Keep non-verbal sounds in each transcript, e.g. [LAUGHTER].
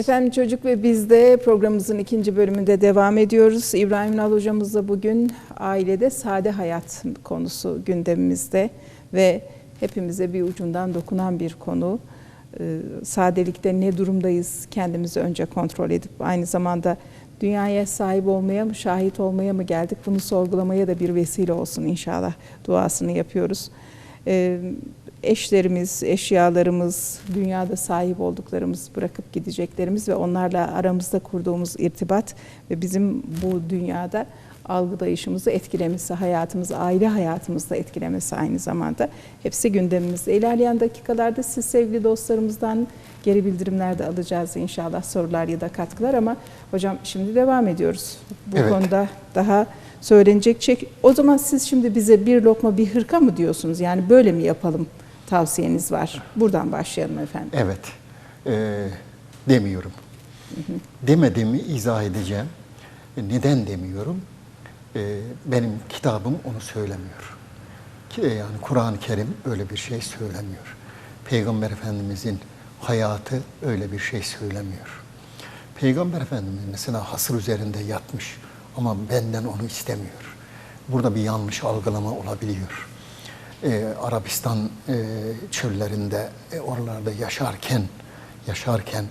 Efendim Çocuk ve Biz'de programımızın ikinci bölümünde devam ediyoruz. İbrahim Nal hocamızla bugün ailede sade hayat konusu gündemimizde ve hepimize bir ucundan dokunan bir konu. Ee, sadelikte ne durumdayız kendimizi önce kontrol edip aynı zamanda dünyaya sahip olmaya mı şahit olmaya mı geldik bunu sorgulamaya da bir vesile olsun inşallah duasını yapıyoruz. Ee, eşlerimiz, eşyalarımız, dünyada sahip olduklarımız, bırakıp gideceklerimiz ve onlarla aramızda kurduğumuz irtibat ve bizim bu dünyada algılayışımızı etkilemesi, hayatımızı, aile hayatımızda etkilemesi aynı zamanda hepsi gündemimizde. İlerleyen dakikalarda siz sevgili dostlarımızdan geri bildirimler de alacağız inşallah sorular ya da katkılar ama hocam şimdi devam ediyoruz. Bu Evet. konuda daha söylenecek şey. O zaman siz şimdi bize bir lokma bir hırka mı diyorsunuz? Yani böyle mi yapalım tavsiyeniz var? Buradan başlayalım efendim. Evet. Ee, demiyorum. Demediğimi izah edeceğim. E, Neden demiyorum? Ee, benim kitabım onu söylemiyor. Ki yani Kur'an-ı Kerim öyle bir şey söylemiyor. Peygamber Efendimizin hayatı öyle bir şey söylemiyor. Peygamber Efendimiz mesela hasır üzerinde yatmış ama benden onu istemiyor. Burada bir yanlış algılama olabiliyor. Ee, Arabistan e, çöllerinde e, oralarda yaşarken yaşarken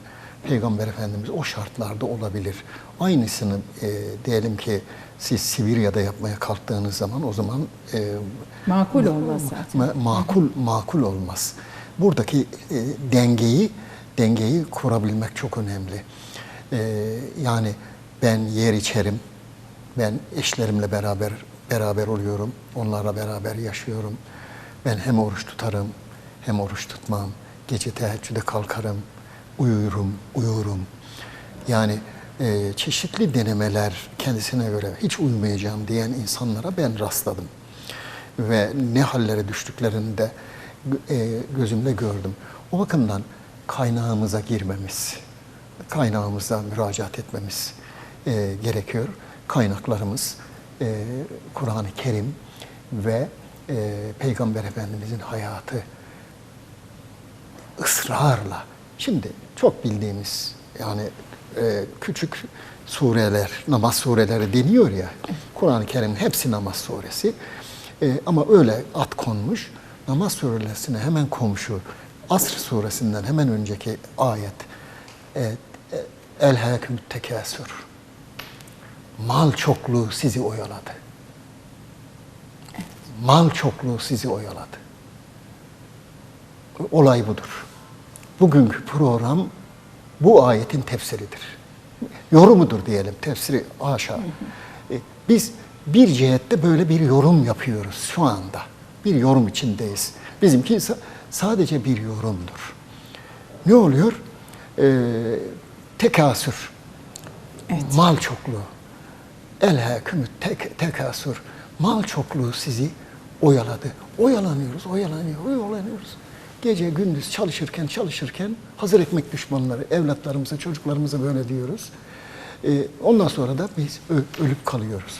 Peygamber Efendimiz o şartlarda olabilir. Aynısını e, diyelim ki siz Sibirya'da yapmaya kalktığınız zaman o zaman e, Makul olmaz zaten. Ma- makul makul olmaz. Buradaki e, dengeyi dengeyi kurabilmek çok önemli. E, yani ben yer içerim. Ben eşlerimle beraber beraber oluyorum. Onlarla beraber yaşıyorum. Ben hem oruç tutarım hem oruç tutmam. Gece teheccüde kalkarım. Uyurum, uyurum. Yani e, çeşitli denemeler kendisine göre hiç uyumayacağım diyen insanlara ben rastladım ve ne hallere düştüklerini de e, gözümle gördüm. O bakımdan kaynağımıza girmemiz, kaynağımıza müracaat etmemiz e, gerekiyor. Kaynaklarımız e, Kur'an-ı Kerim ve e, Peygamber Efendimizin hayatı ısrarla. Şimdi çok bildiğimiz yani e, küçük sureler, namaz sureleri deniyor ya. Kur'an-ı Kerim'in hepsi namaz suresi. E, ama öyle at konmuş. Namaz suresine hemen komşu. Asr suresinden hemen önceki ayet. E, e, El haküm tekasür. Mal çokluğu sizi oyaladı. Mal çokluğu sizi oyaladı. Olay budur. Bugünkü program bu ayetin tefsiridir. Yorumudur diyelim, tefsiri aşağı. E, Biz bir cihette böyle bir yorum yapıyoruz şu anda. Bir yorum içindeyiz. Bizimki sa- sadece bir yorumdur. Ne oluyor? Ee, tekasür. Mal çokluğu. Elhâkümü tek, tekasür. Mal çokluğu sizi oyaladı. Oyalanıyoruz, oyalanıyoruz, oyalanıyoruz. Gece gündüz çalışırken çalışırken hazır ekmek düşmanları, evlatlarımıza, çocuklarımıza böyle diyoruz. Ee, ondan sonra da biz ölüp kalıyoruz.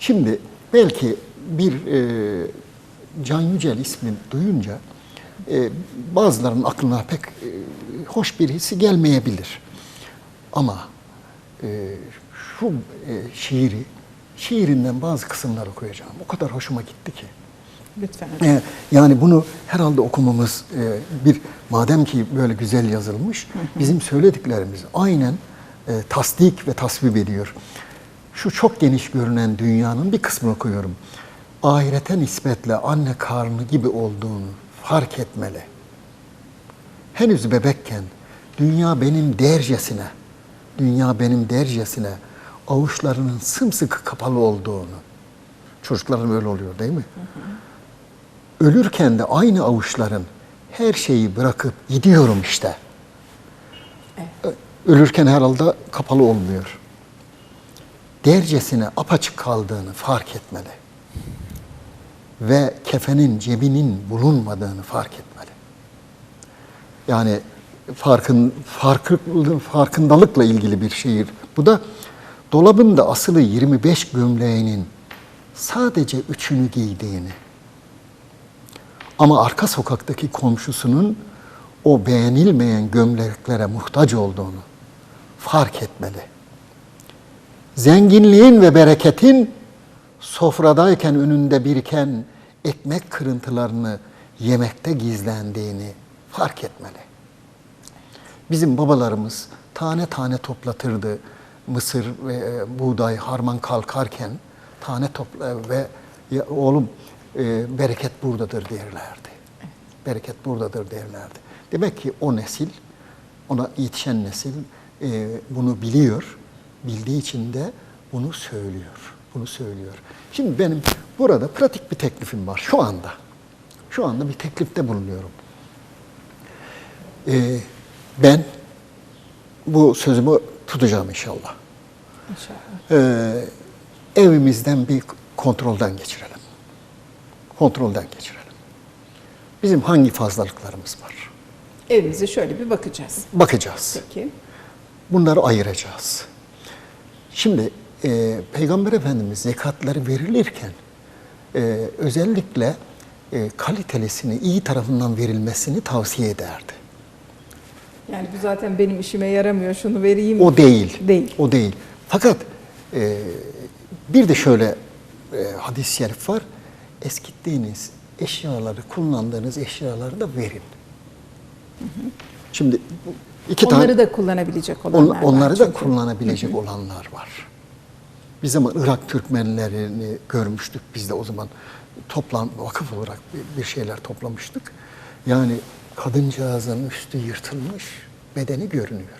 Şimdi belki bir e, Can Yücel ismini duyunca e, bazılarının aklına pek e, hoş bir hissi gelmeyebilir. Ama e, şu e, şiiri, şiirinden bazı kısımlar okuyacağım. O kadar hoşuma gitti ki. Lütfen. E, yani bunu herhalde okumamız e, bir madem ki böyle güzel yazılmış, bizim söylediklerimiz aynen e, tasdik ve tasvip ediyor. Şu çok geniş görünen dünyanın bir kısmını okuyorum. Ahirete nispetle anne karnı gibi olduğunu fark etmeli. Henüz bebekken dünya benim dercesine, dünya benim dercesine avuçlarının sımsıkı kapalı olduğunu. Çocukların öyle oluyor değil mi? Ölürken de aynı avuçların her şeyi bırakıp gidiyorum işte. Ö- Ölürken herhalde kapalı olmuyor. Dercesine apaçık kaldığını fark etmeli. Ve kefenin cebinin bulunmadığını fark etmeli. Yani farkın farkı, farkındalıkla ilgili bir şiir. Bu da dolabında asılı 25 gömleğinin sadece üçünü giydiğini ama arka sokaktaki komşusunun o beğenilmeyen gömleklere muhtaç olduğunu fark etmeli. Zenginliğin ve bereketin sofradayken önünde biriken ekmek kırıntılarını yemekte gizlendiğini fark etmeli. Bizim babalarımız tane tane toplatırdı mısır ve e, buğday harman kalkarken tane topla ve ya, oğlum e, bereket buradadır derlerdi. Bereket buradadır derlerdi. Demek ki o nesil, ona yetişen nesil e, bunu biliyor. Bildiği için de bunu söylüyor. Bunu söylüyor. Şimdi benim burada pratik bir teklifim var şu anda. Şu anda bir teklifte bulunuyorum. Ee, ben bu sözümü tutacağım inşallah. İnşallah. Ee, evimizden bir kontrolden geçirelim. Kontrolden geçirelim. Bizim hangi fazlalıklarımız var? Evimize şöyle bir bakacağız. Bakacağız. Peki. Bunları ayıracağız. Şimdi e, Peygamber Efendimiz zekatları verilirken e, özellikle e, kalitelisini, iyi tarafından verilmesini tavsiye ederdi. Yani bu zaten benim işime yaramıyor. Şunu vereyim. O değil. Değil. O değil. Fakat e, bir de şöyle e, hadis-i şerif var. Eskittiğiniz eşyaları, kullandığınız eşyaları da verin. Şimdi bu iki Onları tane da kullanabilecek on- olanlar var onları da çünkü. kullanabilecek olanlar var. Bir zaman Irak Türkmenlerini görmüştük biz de o zaman toplam vakıf olarak bir- bir şeyler toplamıştık. Yani kadıncağızın üstü yırtılmış, bedeni görünüyor.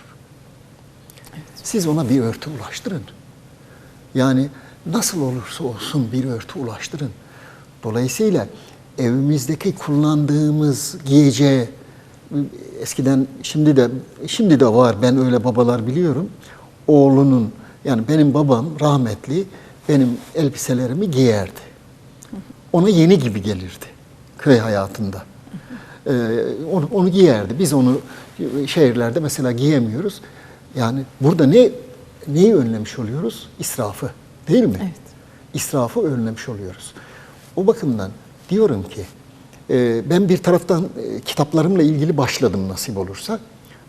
Siz ona bir örtü ulaştırın. Yani nasıl olursa olsun bir örtü ulaştırın. Dolayısıyla evimizdeki kullandığımız giyeceği eskiden şimdi de şimdi de var ben öyle babalar biliyorum. Oğlunun yani benim babam rahmetli benim elbiselerimi giyerdi. Ona yeni gibi gelirdi köy hayatında. Ee, onu, onu giyerdi. Biz onu şehirlerde mesela giyemiyoruz. Yani burada ne neyi önlemiş oluyoruz? İsrafı. Değil mi? Evet. İsrafı önlemiş oluyoruz. O bakımdan diyorum ki e, ben bir taraftan e, kitaplarımla ilgili başladım nasip olursa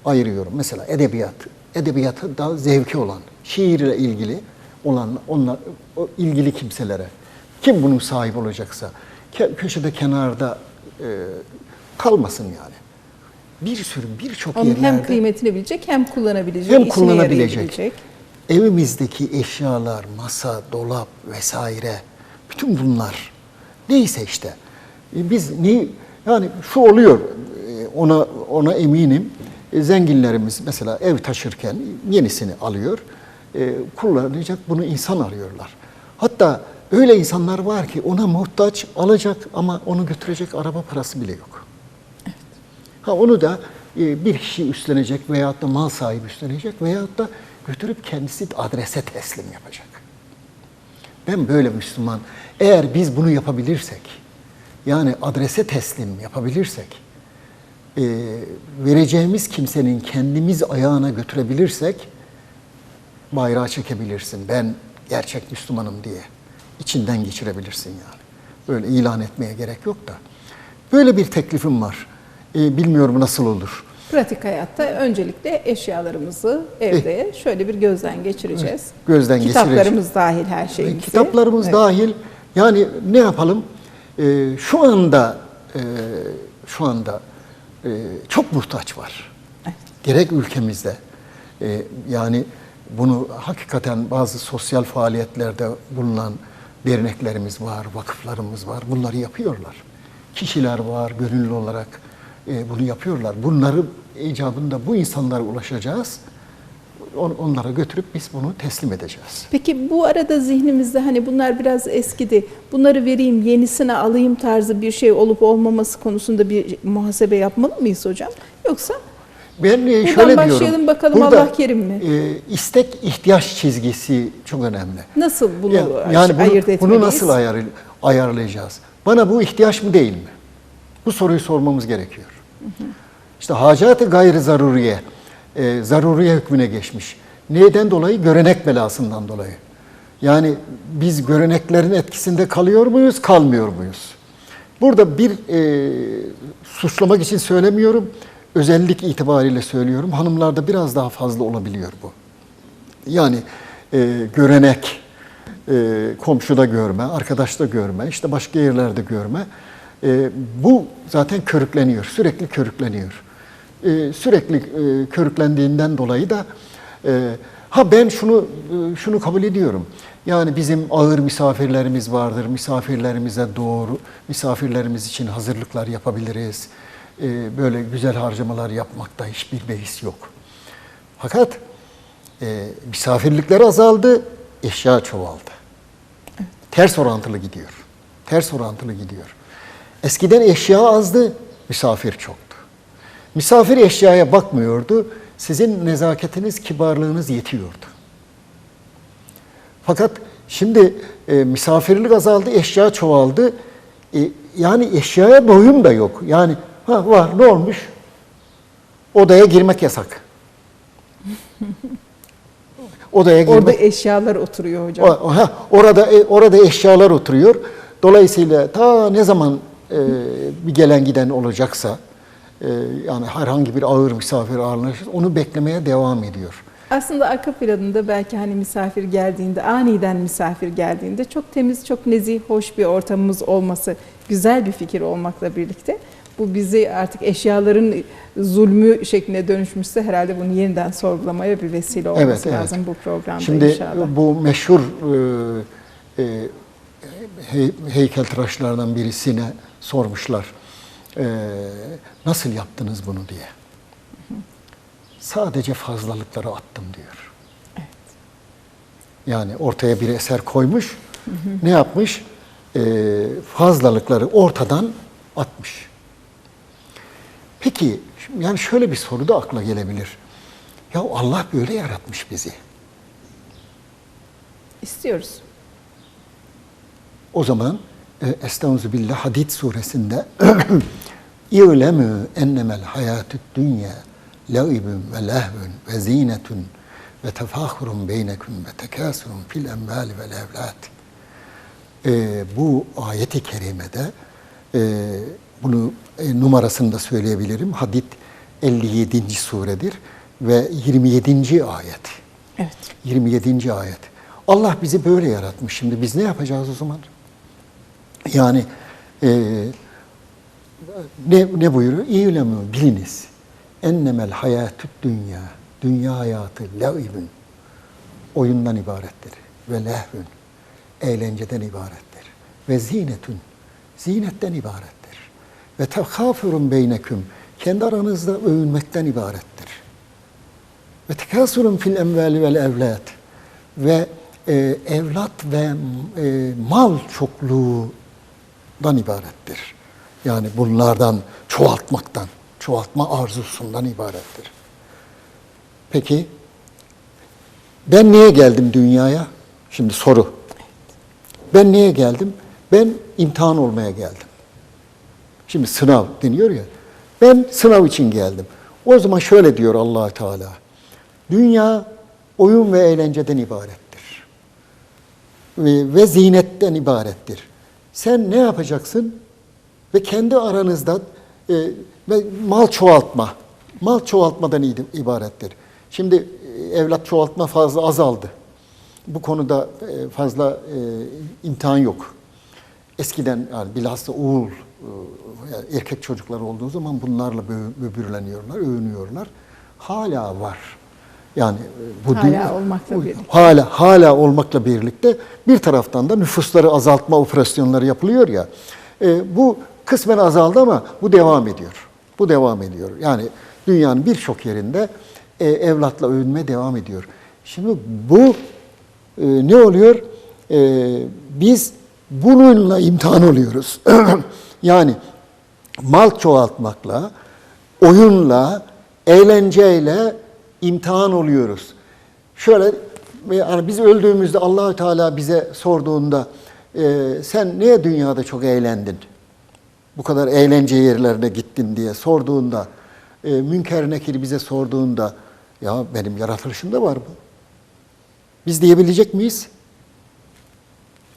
ayırıyorum. Mesela edebiyat, edebiyatı da zevki olan, şiirle ilgili olan onlar o ilgili kimselere kim bunun sahip olacaksa ke- köşede kenarda e, kalmasın yani. Bir sürü birçok yerlerde hem kıymetini bilecek hem kullanabilecek, hem kullanabilecek. Evimizdeki eşyalar, masa, dolap vesaire bütün bunlar neyse işte e, biz ne yani şu oluyor e, ona ona eminim E, zenginlerimiz mesela ev taşırken yenisini alıyor kullanacak bunu insan arıyorlar. Hatta öyle insanlar var ki ona muhtaç alacak ama onu götürecek araba parası bile yok. Ha onu da bir kişi üstlenecek veyahut da mal sahibi üstlenecek veyahut da götürüp kendisi adrese teslim yapacak. Ben böyle Müslüman, eğer biz bunu yapabilirsek, yani adrese teslim yapabilirsek, e, vereceğimiz kimsenin kendimiz ayağına götürebilirsek, bayrağı çekebilirsin. Ben gerçek Müslümanım diye. içinden geçirebilirsin yani. Böyle ilan etmeye gerek yok da. Böyle bir teklifim var. E, bilmiyorum nasıl olur. Pratik hayatta öncelikle eşyalarımızı evde şöyle bir gözden geçireceğiz. Gözden Kitaplarımız dahil her E, şeyimizi. Kitaplarımız Evet. dahil. Yani ne yapalım? E, şu anda e, şu anda e, çok muhtaç var. Gerek ülkemizde. e, yani bunu hakikaten bazı sosyal faaliyetlerde bulunan derneklerimiz var, vakıflarımız var. Bunları yapıyorlar. Kişiler var gönüllü olarak e, bunu yapıyorlar. Bunları icabında bu insanlara ulaşacağız. On- Onlara götürüp biz bunu teslim edeceğiz. Peki bu arada zihnimizde hani bunlar biraz eskidi. Bunları vereyim, yenisini alayım tarzı bir şey olup olmaması konusunda bir muhasebe yapmalı mıyız hocam? Yoksa Ben e, Buradan şöyle başlayalım diyorum. bakalım, Allah kerim mi? e, istek ihtiyaç çizgisi çok önemli. nasıl bunu Ya- yani bunu, ayırt etmeliyiz? bunu nasıl ayar, ayarlayacağız? Bana bu ihtiyaç mı değil mi? Bu soruyu sormamız gerekiyor. İşte hacat-ı gayrı zaruriye, e, zaruriye hükmüne geçmiş. Neden dolayı? Görenek belasından dolayı. Yani biz göreneklerin etkisinde kalıyor muyuz, kalmıyor muyuz? Burada bir e, suçlamak için söylemiyorum. özellik itibariyle söylüyorum. Hanımlarda biraz daha fazla olabiliyor bu. Yani e, görenek, e, komşuda görme, arkadaşta görme, işte başka yerlerde görme. E, bu zaten körükleniyor, sürekli körükleniyor. E, sürekli e, körüklendiğinden dolayı da e, ha ben şunu e, şunu kabul ediyorum. Yani bizim ağır misafirlerimiz vardır. Misafirlerimize doğru, misafirlerimiz için hazırlıklar yapabiliriz. E, böyle güzel harcamalar yapmakta hiçbir beis yok. Fakat e, misafirlikler azaldı, eşya çoğaldı. Ters orantılı gidiyor. Ters orantılı gidiyor. Eskiden eşya azdı, misafir çoktu. Misafir eşyaya bakmıyordu, sizin nezaketiniz, kibarlığınız yetiyordu. Fakat şimdi e, misafirlik azaldı, eşya çoğaldı. E, yani eşyaya doyum da yok. Yani ha var ne olmuş? Odaya girmek yasak. [LAUGHS] Odaya girmek Orada eşyalar oturuyor hocam. o- ha, orada e, orada eşyalar oturuyor. Dolayısıyla ta ne zaman e, bir gelen giden olacaksa yani herhangi bir ağır misafir ağırlaşırsa onu beklemeye devam ediyor. Aslında arka planında belki hani misafir geldiğinde, aniden misafir geldiğinde çok temiz, çok nezih, hoş bir ortamımız olması güzel bir fikir olmakla birlikte bu bizi artık eşyaların zulmü şekline dönüşmüşse herhalde bunu yeniden sorgulamaya bir vesile olması Evet, evet. lazım bu programda Şimdi inşallah. bu meşhur e, e, hey, heykeltıraşlardan birisine sormuşlar. E, nasıl yaptınız bunu diye. Sadece fazlalıkları attım diyor. Yani ortaya bir eser koymuş. Ne yapmış? E, fazlalıkları ortadan atmış. Peki yani şöyle bir soru da akla gelebilir. Ya Allah böyle yaratmış bizi. İstiyoruz. O zaman e, Estaizu billah Hadid suresinde [CLEARS THROAT] İ'lemü ennemel hayatüd dünya laibun ve lehvun ve zinetun ve tefahurun beynekum ve tekâsurun fil emvâli vel evlâd. E, bu ayeti kerimede e, bunu e, numarasını da söyleyebilirim. Hadid 57. suredir ve 27. ayet. Evet. 27. ayet. Allah bizi böyle yaratmış. Şimdi biz ne yapacağız o zaman? Yani e, ne, ne buyuruyor? İ'lemü biliniz. Ennemel hayatü dünya. Dünya hayatı la'ibün. Oyundan ibarettir. Ve lehvün. Eğlenceden ibarettir. Ve zinetün. Zinetten ibarettir. Ve tekafürün beyneküm. Kendi aranızda övünmekten ibarettir. Ve tekasurun fil emvali vel evlat. Ve e, evlat ve e, mal çokluğundan ibarettir. Yani bunlardan çoğaltmaktan, çoğaltma arzusundan ibarettir. Peki ben niye geldim dünyaya? Şimdi soru. Ben niye geldim? Ben imtihan olmaya geldim. Şimdi sınav deniyor ya. Ben sınav için geldim. O zaman şöyle diyor allah Teala. Dünya oyun ve eğlenceden ibarettir. Ve, ve zinetten ibarettir. Sen ne yapacaksın? Ve kendi aranızda e, ve mal çoğaltma. Mal çoğaltmadan ibarettir. Şimdi e, evlat çoğaltma fazla azaldı. Bu konuda e, fazla e, imtihan yok. Eskiden yani bilhassa oğul, e, yani erkek çocuklar olduğu zaman bunlarla bö- böbürleniyorlar, övünüyorlar. Hala var. Yani e, bu Hala dünya- olmakla birlikte. Hala hala olmakla birlikte bir taraftan da nüfusları azaltma operasyonları yapılıyor ya. e, bu kısmen azaldı ama bu devam ediyor. Bu devam ediyor. Yani dünyanın birçok yerinde e, evlatla övünme devam ediyor. Şimdi bu e, ne oluyor? E, biz bununla imtihan oluyoruz. [CLEARS THROAT] yani mal çoğaltmakla, oyunla, eğlenceyle imtihan oluyoruz. Şöyle yani biz öldüğümüzde Allahü Teala bize sorduğunda e, sen niye dünyada çok eğlendin? Bu kadar eğlence yerlerine gittin diye sorduğunda e, Münker Nekir bize sorduğunda ya benim yaratılışımda var bu. Biz diyebilecek miyiz?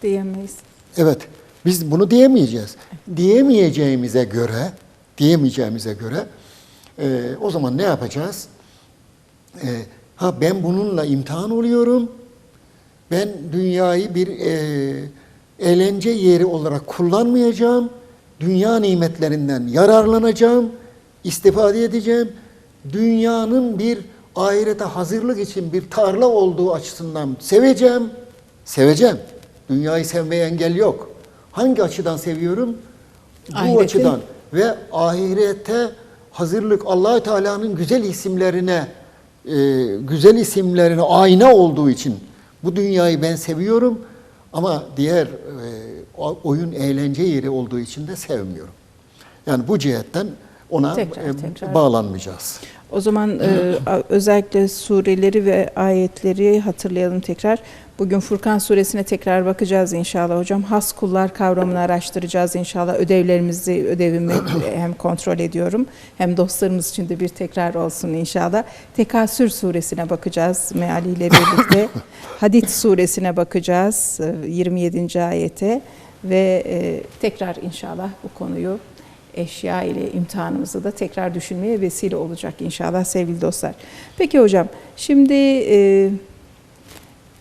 Diyemeyiz. Evet. Biz bunu diyemeyeceğiz. Diyemeyeceğimize göre, diyemeyeceğimize göre Ee, o zaman ne yapacağız? Ee, ha ben bununla imtihan oluyorum. Ben dünyayı bir e, eğlence yeri olarak kullanmayacağım. Dünya nimetlerinden yararlanacağım, istifade edeceğim. Dünyanın bir ahirete hazırlık için bir tarla olduğu açısından seveceğim. Seveceğim. Dünyayı sevmeye engel yok. Hangi açıdan seviyorum? Bu Ahireti. açıdan ve ahirete hazırlık Allahü Teala'nın güzel isimlerine e, güzel isimlerine ayna olduğu için bu dünyayı ben seviyorum ama diğer e, oyun eğlence yeri olduğu için de sevmiyorum. Yani bu cihetten ona Tekrar, e, tekrar. bağlanmayacağız. O zaman e, özellikle sureleri ve ayetleri hatırlayalım tekrar. Bugün Furkan suresine tekrar bakacağız inşallah hocam. Has kullar kavramını araştıracağız inşallah. Ödevlerimizi, ödevimi [CLEARS THROAT] hem kontrol ediyorum hem dostlarımız için de bir tekrar olsun inşallah. Tekasür suresine bakacağız mealiyle birlikte. [LAUGHS] Hadid suresine bakacağız e, 27. ayete ve e, tekrar inşallah bu konuyu eşya ile imtihanımızı da tekrar düşünmeye vesile olacak inşallah sevgili dostlar. Peki hocam şimdi e,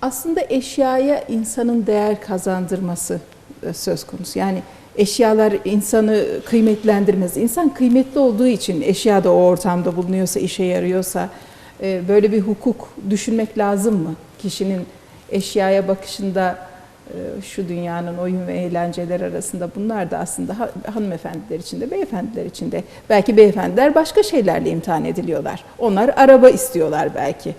aslında eşyaya insanın değer kazandırması e, söz konusu. Yani eşyalar insanı kıymetlendirmez. İnsan kıymetli olduğu için eşya da o ortamda bulunuyorsa, işe yarıyorsa e, böyle bir hukuk düşünmek lazım mı? Kişinin eşyaya bakışında şu dünyanın oyun ve eğlenceler arasında bunlar da aslında ha- hanımefendiler için de beyefendiler için de belki beyefendiler başka şeylerle imtihan ediliyorlar. Onlar araba istiyorlar belki.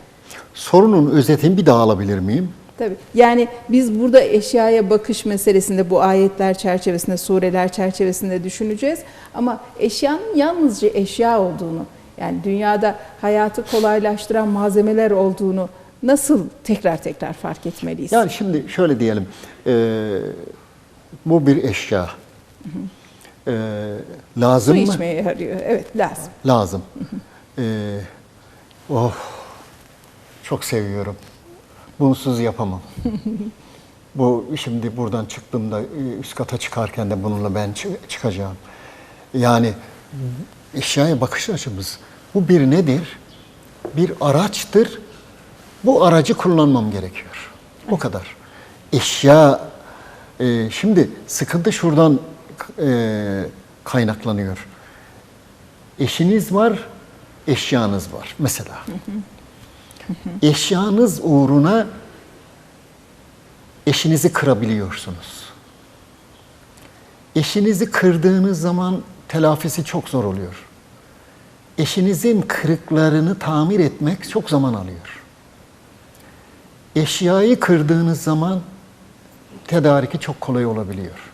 Sorunun özetini bir daha alabilir miyim? Tabii. Yani biz burada eşyaya bakış meselesinde bu ayetler çerçevesinde, sureler çerçevesinde düşüneceğiz. Ama eşyanın yalnızca eşya olduğunu, yani dünyada hayatı kolaylaştıran malzemeler olduğunu nasıl tekrar tekrar fark etmeliyiz? Yani şimdi şöyle diyelim, e, bu bir eşya. E, Su lazım mı? içmeye yarıyor. Evet lazım. Lazım. Ee, oh, çok seviyorum. Bunsuz yapamam. [LAUGHS] Bu şimdi buradan çıktığımda e, üst kata çıkarken de bununla ben çı- çıkacağım. Yani eşyaya bakış açımız bu bir nedir? Bir araçtır. Bu aracı kullanmam gerekiyor. O kadar. Eşya e, şimdi sıkıntı şuradan e, kaynaklanıyor. Eşiniz var, eşyanız var mesela. Eşyanız uğruna eşinizi kırabiliyorsunuz. Eşinizi kırdığınız zaman telafisi çok zor oluyor. Eşinizin kırıklarını tamir etmek çok zaman alıyor. Eşyayı kırdığınız zaman tedariki çok kolay olabiliyor.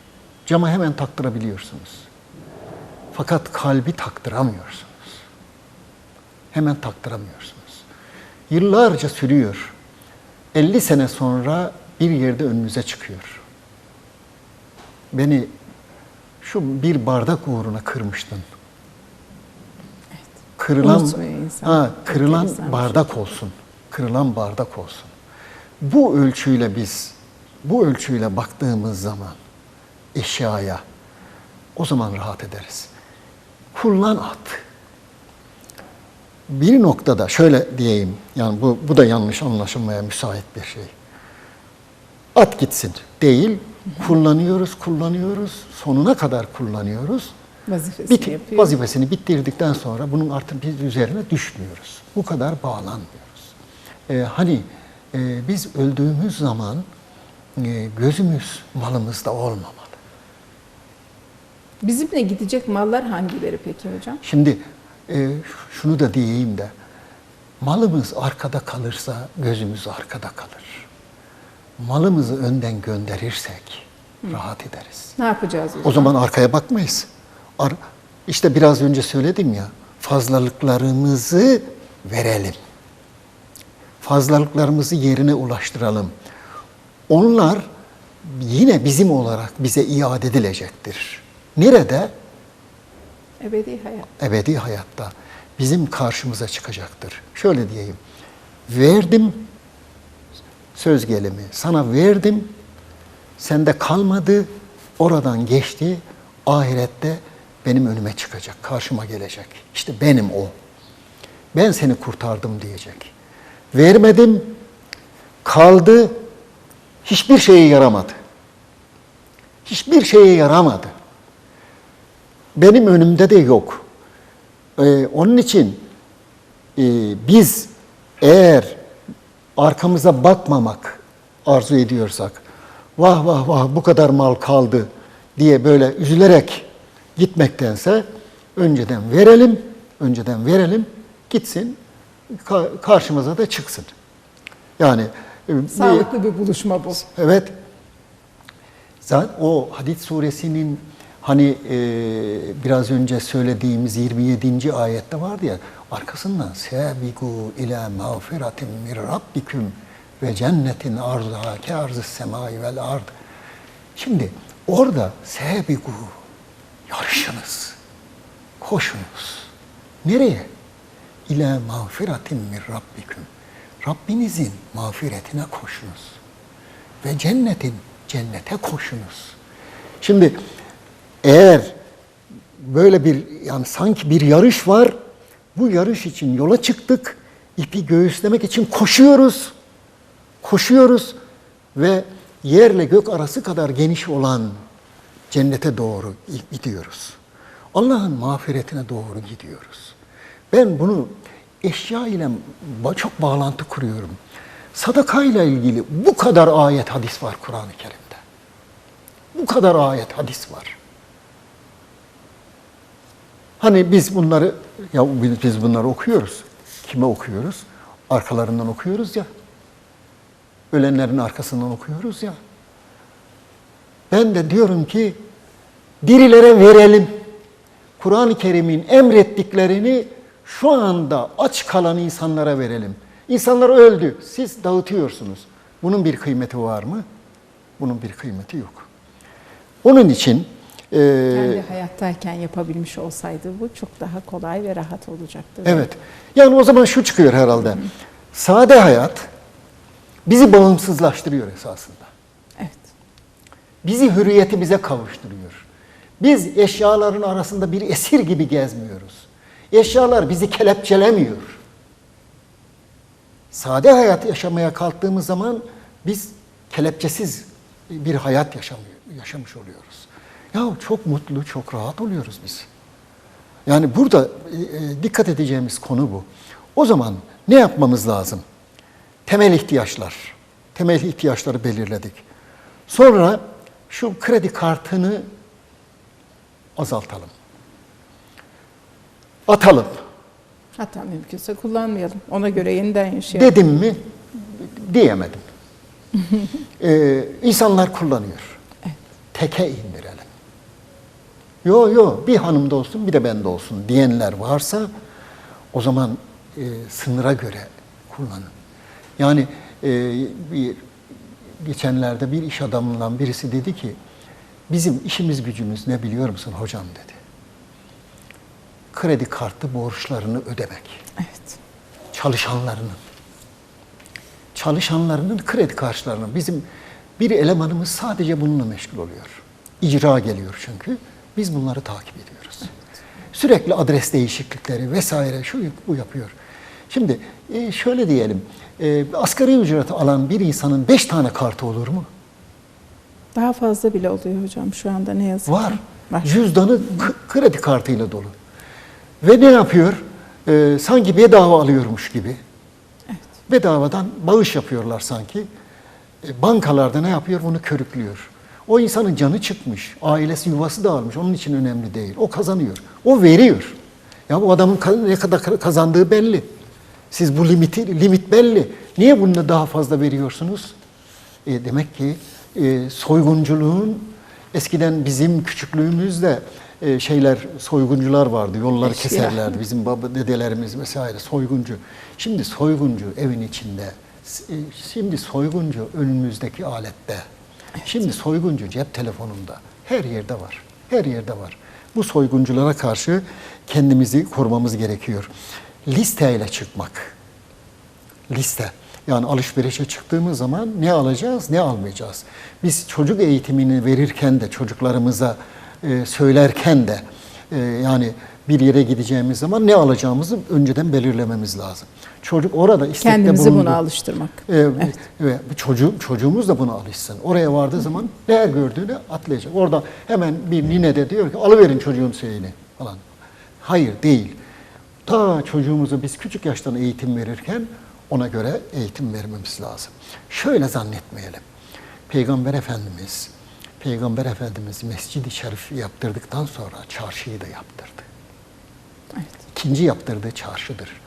Cama hemen taktırabiliyorsunuz. Fakat kalbi taktıramıyorsunuz. Hemen taktıramıyorsunuz. Yıllarca sürüyor. 50 sene sonra bir yerde önünüze çıkıyor. Beni şu bir bardak uğruna kırmıştın. Kırılan, Unutmuyor insan. ha, kırılan bardak olsun. Kırılan bardak olsun. Bu ölçüyle biz, bu ölçüyle baktığımız zaman eşyaya o zaman rahat ederiz. Kullan at. Bir noktada şöyle diyeyim, yani bu, bu da yanlış anlaşılmaya müsait bir şey. At gitsin değil, kullanıyoruz, kullanıyoruz, sonuna kadar kullanıyoruz. Vazifesini Bit, yapıyor. vazifesini bitirdikten sonra bunun artık biz üzerine düşmüyoruz. Bu kadar bağlanmıyoruz. Ee, hani e, biz öldüğümüz zaman e, gözümüz malımızda olmamalı. Bizimle gidecek mallar hangileri peki hocam? Şimdi e, şunu da diyeyim de malımız arkada kalırsa gözümüz arkada kalır. Malımızı önden gönderirsek rahat ederiz. Ne yapacağız o O zaman arkaya bakmayız. Ar işte biraz önce söyledim ya, fazlalıklarımızı verelim. Fazlalıklarımızı yerine ulaştıralım. Onlar yine bizim olarak bize iade edilecektir. Nerede? Ebedi hayat. Ebedi hayatta bizim karşımıza çıkacaktır. Şöyle diyeyim. Verdim söz gelimi. Sana verdim. Sende kalmadı. Oradan geçti. Ahirette benim önüme çıkacak, karşıma gelecek. İşte benim o. Ben seni kurtardım diyecek. Vermedim, kaldı, hiçbir şeye yaramadı. Hiçbir şeye yaramadı. Benim önümde de yok. Ee, onun için e, biz eğer arkamıza bakmamak arzu ediyorsak, vah vah vah bu kadar mal kaldı diye böyle üzülerek gitmektense önceden verelim, önceden verelim, gitsin, karşımıza da çıksın. Yani e, Sağlıklı bir buluşma bu. Evet. Zaten o Hadid suresinin hani e, biraz önce söylediğimiz 27. ayette vardı ya arkasından sebigu ila mağfiratin min rabbikum ve cennetin arzuha ke arzı semai vel ard. Şimdi orada sebigu yarışınız. Koşunuz. Nereye? İla mağfiratin min rabbikum. Rabbinizin mağfiretine koşunuz ve cennetin cennete koşunuz. Şimdi eğer böyle bir yani sanki bir yarış var. Bu yarış için yola çıktık. ipi göğüslemek için koşuyoruz. Koşuyoruz ve yerle gök arası kadar geniş olan cennete doğru gidiyoruz. Allah'ın mağfiretine doğru gidiyoruz. Ben bunu eşya ile çok bağlantı kuruyorum. Sadaka ile ilgili bu kadar ayet hadis var Kur'an-ı Kerim'de. Bu kadar ayet hadis var. Hani biz bunları ya biz bunları okuyoruz. Kime okuyoruz? Arkalarından okuyoruz ya. Ölenlerin arkasından okuyoruz ya. Ben de diyorum ki dirilere verelim. Kur'an-ı Kerim'in emrettiklerini şu anda aç kalan insanlara verelim. İnsanlar öldü. Siz dağıtıyorsunuz. Bunun bir kıymeti var mı? Bunun bir kıymeti yok. Onun için e, Kendi hayattayken yapabilmiş olsaydı bu çok daha kolay ve rahat olacaktı. Evet. Yani o zaman şu çıkıyor herhalde. Sade hayat bizi bağımsızlaştırıyor esasında. Evet. Bizi hürriyetimize kavuşturuyor. Biz eşyaların arasında bir esir gibi gezmiyoruz. Eşyalar bizi kelepçelemiyor. Sade hayat yaşamaya kalktığımız zaman biz kelepçesiz bir hayat yaşamış oluyoruz. Ya çok mutlu, çok rahat oluyoruz biz. Yani burada e, e, dikkat edeceğimiz konu bu. O zaman ne yapmamız lazım? Temel ihtiyaçlar. Temel ihtiyaçları belirledik. Sonra şu kredi kartını azaltalım. Atalım. Hatta mümkünse kullanmayalım. Ona göre yeniden yaşayalım. Dedim mi? Diyemedim. [LAUGHS] ee, insanlar kullanıyor. Teke indirelim. Yo yo bir hanımda olsun bir de bende olsun diyenler varsa o zaman e, sınıra göre kullanın. Yani e, bir geçenlerde bir iş adamından birisi dedi ki bizim işimiz gücümüz ne biliyor musun hocam dedi. Kredi kartı borçlarını ödemek Evet. çalışanlarının çalışanlarının kredi karşılarının bizim bir elemanımız sadece bununla meşgul oluyor. İcra geliyor çünkü. Biz bunları takip ediyoruz. Sürekli adres değişiklikleri vesaire şu bu yapıyor. Şimdi e, şöyle diyelim. e, Asgari ücret alan bir insanın beş tane kartı olur mu? Daha fazla bile oluyor hocam şu anda ne yazık Var. ki. Var. Cüzdanı k- kredi kartıyla dolu. Ve ne yapıyor? E, sanki bedava alıyormuş gibi. Evet. bedavadan bağış yapıyorlar sanki. E, bankalarda ne yapıyor? Bunu körüklüyor. O insanın canı çıkmış, ailesi yuvası dağılmış. Onun için önemli değil. O kazanıyor. O veriyor. Ya bu adamın ne kadar kazandığı belli. Siz bu limiti limit belli. Niye bunu daha fazla veriyorsunuz? E, demek ki e, soygunculuğun eskiden bizim küçüklüğümüzde e, şeyler soyguncular vardı. Yolları Eşya. keserlerdi. Bizim baba dedelerimiz vesaire soyguncu. Şimdi soyguncu evin içinde. E, Şimdi soyguncu önümüzdeki alette. Şimdi soyguncu cep telefonunda. Her yerde var. Her yerde var. Bu soygunculara karşı kendimizi korumamız gerekiyor. Listeyle çıkmak liste. Yani alışverişe çıktığımız zaman ne alacağız, ne almayacağız. Biz çocuk eğitimini verirken de çocuklarımıza e, söylerken de Ee, yani bir yere gideceğimiz zaman ne alacağımızı önceden belirlememiz lazım. Çocuk orada istekte Kendimizi bulundu. buna alıştırmak. Ee, Ve bu çocuğum, çocuğumuz da buna alışsın. Oraya vardığı zaman ne gördüğünü atlayacak. Orada hemen bir nine de diyor ki alıverin çocuğun şeyini falan. Hayır değil. Ta çocuğumuzu biz küçük yaştan eğitim verirken ona göre eğitim vermemiz lazım. Şöyle zannetmeyelim. Peygamber Efendimiz Peygamber Efendimiz Mescid-i Şerif yaptırdıktan sonra çarşıyı da yaptırdı. Evet. İkinci yaptırdığı çarşıdır.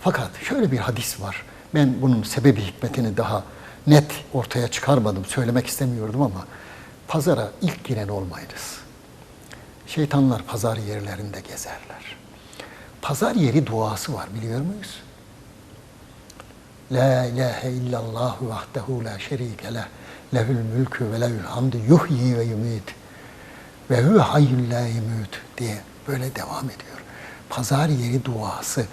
Fakat şöyle bir hadis var. Ben bunun sebebi hikmetini daha net ortaya çıkarmadım, söylemek istemiyordum ama pazara ilk giren olmayınız. Şeytanlar pazar yerlerinde gezerler. Pazar yeri duası var biliyor muyuz? La ilahe illallah vahdehu la şerike leh. Lehül mülkü ve lehül hamdü yuhyi ve yumit. Ve huve hayyul la yemut diye böyle devam ediyor. Pazar yeri duası.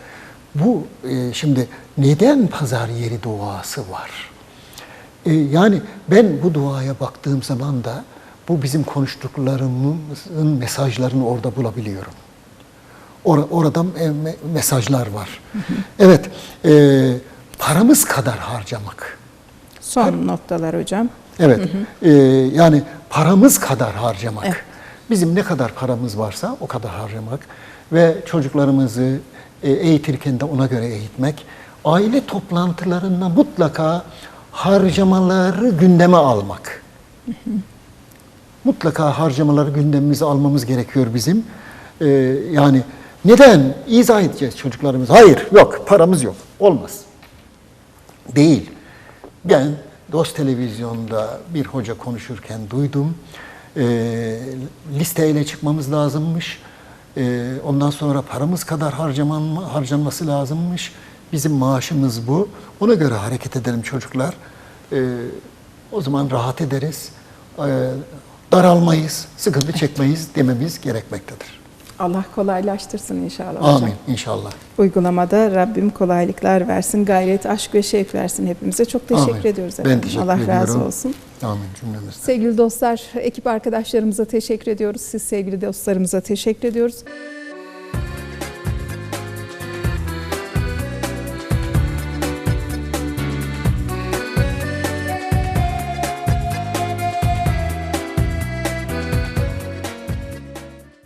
Bu e, şimdi neden pazar yeri duası var? E, yani ben bu duaya baktığım zaman da bu bizim konuştuklarımızın mesajlarını orada bulabiliyorum. Or- orada me- mesajlar var. [LAUGHS] Evet, e, paramız kadar harcamak. Son noktalar hocam. Evet, e, yani paramız kadar harcamak. Evet. Bizim ne kadar paramız varsa o kadar harcamak ve çocuklarımızı e, eğitirken de ona göre eğitmek. Aile toplantılarında mutlaka harcamaları gündeme almak. Mutlaka harcamaları gündemimize almamız gerekiyor bizim. E, yani neden? İzah edeceğiz çocuklarımız. Hayır, yok, paramız yok. Olmaz. Değil. Ben Dost Televizyon'da bir hoca konuşurken duydum. E, listeyle çıkmamız lazımmış. E, ondan sonra paramız kadar harcamanma, harcanması lazımmış. Bizim maaşımız bu. Ona göre hareket edelim çocuklar. E, o zaman rahat ederiz. E, daralmayız, sıkıntı çekmeyiz dememiz gerekmektedir. Allah kolaylaştırsın inşallah hocam. Amin inşallah. Uygulamada Rabbim kolaylıklar versin, gayret, aşk ve şevk versin hepimize. Çok teşekkür Amin. ediyoruz Ben efendim. teşekkür Allah razı ediyorum. olsun. Amin cümlemizden. Sevgili dostlar, ekip arkadaşlarımıza teşekkür ediyoruz. Siz sevgili dostlarımıza teşekkür ediyoruz.